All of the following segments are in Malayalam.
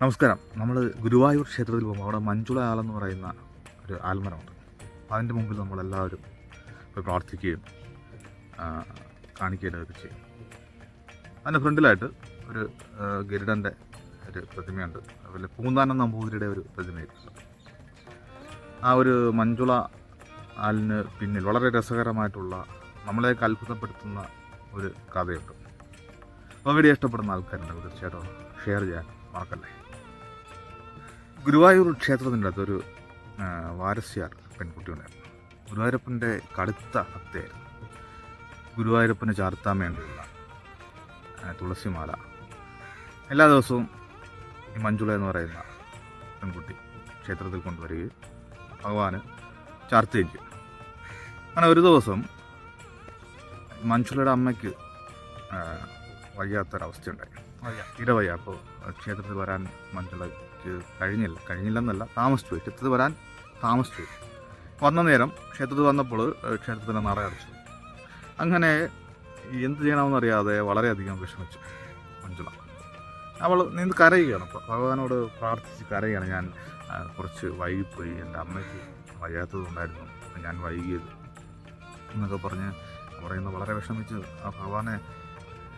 നമസ്കാരം. നമ്മൾ ഗുരുവായൂർ ക്ഷേത്രത്തിൽ പോകുമ്പോൾ അവിടെ മഞ്ജുള ആലെന്ന് പറയുന്ന ഒരു ആൽമരമുണ്ട്. അതിന്റെ മുമ്പിൽ നമ്മളെല്ലാവരും പോയി പ്രാർത്ഥിക്കുകയും കാണിക്കുകയും കാണിക്കുകയൊക്കെ ചെയ്യും. അതിന്റെ ഫ്രണ്ടിലായിട്ട് ഒരു ഗരുഡന്റെ ഒരു പ്രതിമയുണ്ട്. അതുപോലെ പൂന്താനം നമ്പൂതിരിയുടെ ഒരു പ്രതിമയുണ്ട്. ആ ഒരു മഞ്ജുള ആലിന് പിന്നിൽ വളരെ രസകരമായിട്ടുള്ള നമ്മളെ അത്ഭുതപ്പെടുത്തുന്ന ഒരു കഥയുണ്ട്. അപ്പോൾ വീഡിയോ ഇഷ്ടപ്പെടുന്ന ആൾക്കാരുണ്ട് തീർച്ചയായിട്ടും ഷെയർ ചെയ്യാൻ മറക്കല്ലേ? ഗുരുവായൂർ ക്ഷേത്രത്തിന്റെ അകത്തൊരു വാരസ്യാർ പെൺകുട്ടിയുണ്ടായിരുന്നു ഗുരുവായൂരപ്പന്റെ കടുത്ത ഭക്തയായിരുന്നു. ഗുരുവായൂരപ്പന് ചാർത്താൻ വേണ്ടിയുള്ള തുളസിമാല. എല്ലാ ദിവസവും ഈ മഞ്ജുള എന്ന് പറയുന്ന പെൺകുട്ടി ക്ഷേത്രത്തിൽ കൊണ്ടുവരികയും ഭഗവാന് ചാർത്തുകയും ചെയ്യും. അങ്ങനെ ഒരു ദിവസം മഞ്ജുളയുടെ അമ്മയ്ക്ക് വയ്യാത്തൊരവസ്ഥയുണ്ടായി. വയ്യ. തീരെ അപ്പോൾ ക്ഷേത്രത്തിൽ വരാൻ മഞ്ജുളയ്ക്ക് കഴിഞ്ഞില്ല കഴിഞ്ഞില്ലെന്നല്ല താമസിച്ചു പോയി. ക്ഷേത്രത്തിൽ വരാൻ താമസിച്ചു പോയി. വന്ന നേരം ക്ഷേത്രത്തിൽ വന്നപ്പോൾ ക്ഷേത്രത്തിന്റെ നട അടച്ചു അങ്ങനെ എന്ത് ചെയ്യണമെന്നറിയാതെ വളരെയധികം വിഷമിച്ചു മഞ്ജുള. അവൾ നിന്ന് കരയുകയാണ് ഭഗവാനോട് പ്രാർത്ഥിച്ച് കരയുകയാണ് ഞാൻ കുറച്ച് വൈകിപ്പോയി. എന്റെ അമ്മയ്ക്ക് വയ്യാത്തതുണ്ടായിരുന്നു ഞാൻ വൈകിയത് എന്നൊക്കെ പറഞ്ഞ് പറയുന്നു വളരെ വിഷമിച്ച് ആ ഭഗവാനെ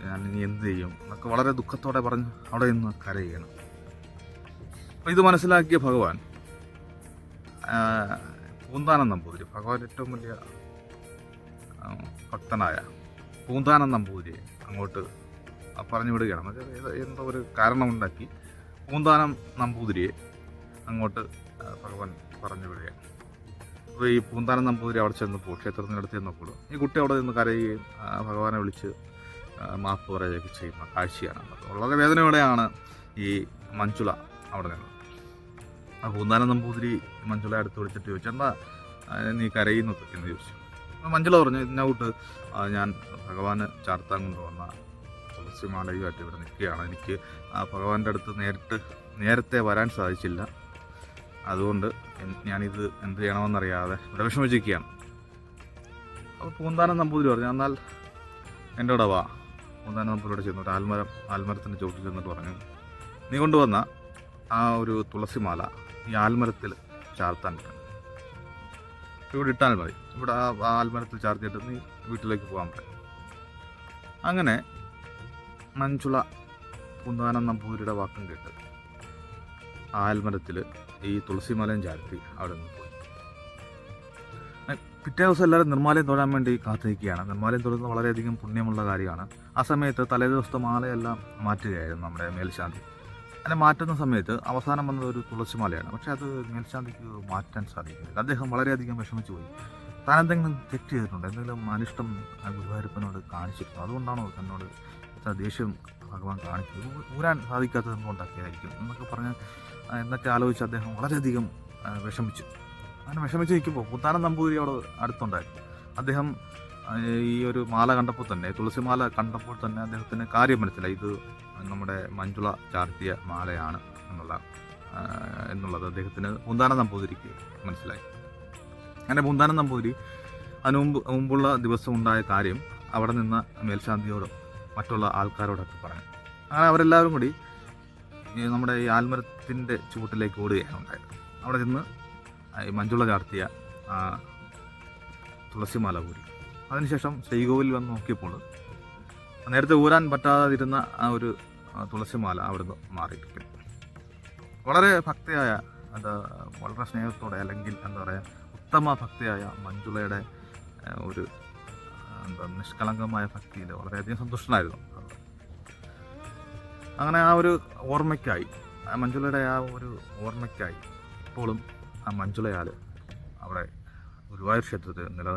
ഞാൻ ഇനി എന്ത് ചെയ്യും എന്നൊക്കെ വളരെ ദുഃഖത്തോടെ പറഞ്ഞ് അവിടെ നിന്ന് കരയുകയാണ്. അപ്പോൾ ഇത് മനസ്സിലാക്കിയ ഭഗവാൻ പൂന്താനം നമ്പൂതിരി ഭഗവാൻ ഏറ്റവും വലിയ ഭക്തനായ പൂന്താനം നമ്പൂതിരി അങ്ങോട്ട് പറഞ്ഞു വിടുകയാണ്. എന്നുവെച്ചാൽ എന്തോ ഒരു കാരണമുണ്ടാക്കി പൂന്താനം നമ്പൂതിരിയെ അങ്ങോട്ട് ഭഗവാൻ പറഞ്ഞു വിടുകയാണ്. അപ്പോൾ ഈ പൂന്താനം നമ്പൂതിരി അവിടെ ചെന്നപ്പോൾ ക്ഷേത്രത്തിനടുത്ത് ചെന്നപ്പോൾ ഈ കുട്ടി അവിടെ നിന്ന് കരയുകയും ഭഗവാനെ വിളിച്ച് മാപ്പ് പറയുകയൊക്കെ ചെയ്യുന്ന കാഴ്ചയാണ്. വളരെ വേദനയോടെയാണ് ഈ മഞ്ജുള അവിടെ നിന്നത് ആ പൂന്താനം നമ്പൂതിരി മഞ്ജുള അടുത്ത് വിളിച്ചിട്ട് ചോദിച്ചു എന്താ നീ കരയുന്നത്? എന്ന് ചോദിച്ചു. മഞ്ജുള പറഞ്ഞു ഇതിനകത്ത് ഞാൻ ഭഗവാന് ചാർത്താൻ കൊണ്ടുവന്ന തുളസിമാലയുമായിട്ട് ഇവിടെ നിൽക്കുകയാണ്. എനിക്ക് ആ ഭഗവാന്റെ അടുത്ത് നേരിട്ട് നേരത്തെ വരാൻ സാധിച്ചില്ല. അതുകൊണ്ട് ഞാനിത് എന്ത് ചെയ്യണമെന്നറിയാതെ ഇവിടെ വിഷമിച്ചിരിക്കുകയാണ്. അപ്പോൾ പൂന്താനം നമ്പൂതിരി പറഞ്ഞു എന്നാൽ എന്റെ കൂടെ വാ. പൂന്താനം നമ്പൂതിരിയോട് ചെന്നു ഒരു ആൽമരം ആൽമരത്തിന്റെ ചുവട്ടിൽ ചെന്നിട്ട് പറഞ്ഞു നീ കൊണ്ടുവന്ന ആ ഒരു തുളസിമാല ഈ ആൽമരത്തിൽ ചാർത്താൻ പറ്റും ഇവിടെ ഇട്ടാൽ മതി. ഇവിടെ ആ ആൽമരത്തിൽ ചാർത്തിയിട്ട് നീ വീട്ടിലേക്ക് പോകാൻ പറ്റും അങ്ങനെ മഞ്ചുള കുന്താനം നമ്പൂരിയുടെ വാക്കും കേട്ട് ആൽമരത്തിൽ ഈ തുളസിമലയും ചാർത്തി അവിടെ നിന്ന് പോയി പിറ്റേ ദിവസം എല്ലാവരും നിർമ്മാലയം തൊഴാൻ വേണ്ടി കാത്തിരിക്കുകയാണ്. നിർമ്മാലയം തൊഴുന്നത് വളരെയധികം പുണ്യമുള്ള കാര്യമാണ്. ആ സമയത്ത് തലേ ദിവസത്തെ മാലയെല്ലാം മാറ്റുകയായിരുന്നു നമ്മുടെ മേൽശാന്തി. അങ്ങനെ മാറ്റുന്ന സമയത്ത് അവസാനം വന്നത് ഒരു തുളസിമാലയാണ് പക്ഷേ അത് മേൽശാന്തിക്ക് മാറ്റാൻ സാധിക്കില്ല അദ്ദേഹം വളരെയധികം വിഷമിച്ചു പോയി. താൻ എന്തെങ്കിലും തെറ്റ് ചെയ്തിട്ടുണ്ട്. എന്തെങ്കിലും അനിഷ്ടം ആ ഗുരുവായൂരപ്പനോട് കാണിച്ചിരുന്നു അതുകൊണ്ടാണോ തന്നോട് ഇത്ര ദേഷ്യം ഭഗവാൻ കാണിച്ചത്? ഊരാൻ സാധിക്കാത്തത് എന്തുകൊണ്ടൊക്കെയായിരിക്കും എന്നൊക്കെ പറഞ്ഞ് എന്നൊക്കെ ആലോചിച്ച് അദ്ദേഹം വളരെയധികം വിഷമിച്ചു. അങ്ങനെ വിഷമിച്ച് നിൽക്കുമ്പോൾ പുത്താനം നമ്പൂതിരി അവിടെ അടുത്തുണ്ടായിരുന്നു. അദ്ദേഹം ഈ ഒരു മാല കണ്ടപ്പോൾ തന്നെ തുളസിമാല കണ്ടപ്പോൾ തന്നെ അദ്ദേഹത്തിന് കാര്യം മനസ്സിലായി. ഇത് നമ്മുടെ മഞ്ജുള ചാർത്തിയ മാലയാണ് എന്നുള്ള എന്നുള്ളത് അദ്ദേഹത്തിന് മുന്താന നമ്പൂതിരിക്ക് മനസ്സിലായി. അങ്ങനെ മുന്താന നമ്പൂതിരി അതിന് മുമ്പ് മുമ്പുള്ള ദിവസം ഉണ്ടായ കാര്യം അവിടെ നിന്ന് മേൽശാന്തിയോടും മറ്റുള്ള ആൾക്കാരോടൊക്കെ പറഞ്ഞു. അങ്ങനെ അവരെല്ലാവരും കൂടി നമ്മുടെ ഈ ആൽമരത്തിന്റെ ചുവട്ടിലേക്ക് ഓടുകയാണ് ഉണ്ടായത്. അവിടെ നിന്ന് മഞ്ജുള ചാർത്തിയ തുളസിമാല ഊരി. അതിനുശേഷം ശ്രീകോവിൽ വന്ന് നോക്കിയപ്പോൾ നേരത്തെ ഊരാൻ പറ്റാതിരുന്ന ആ ഒരു തുളസിമാല അവിടുന്ന് മാറിയിരിക്കും വളരെ ഭക്തിയായ അത് വളരെ സ്നേഹത്തോടെ അല്ലെങ്കിൽ എന്താ പറയുക ഉത്തമ ഭക്തിയായ മഞ്ജുളയുടെ ഒരു എന്താ നിഷ്കളങ്കമായ ഭക്തിയിൽ വളരെയധികം സന്തുഷ്ടനായിരുന്നു അങ്ങനെ ആ ഒരു ഓർമ്മയ്ക്കായി മഞ്ജുളയുടെ ആ ഒരു ഓർമ്മയ്ക്കായി ഇപ്പോഴും ആ മഞ്ജുളയാൽ അവിടെ ഗുരുവായൂർ ക്ഷേത്രത്തിൽ നിലനിൽക്കുന്നു.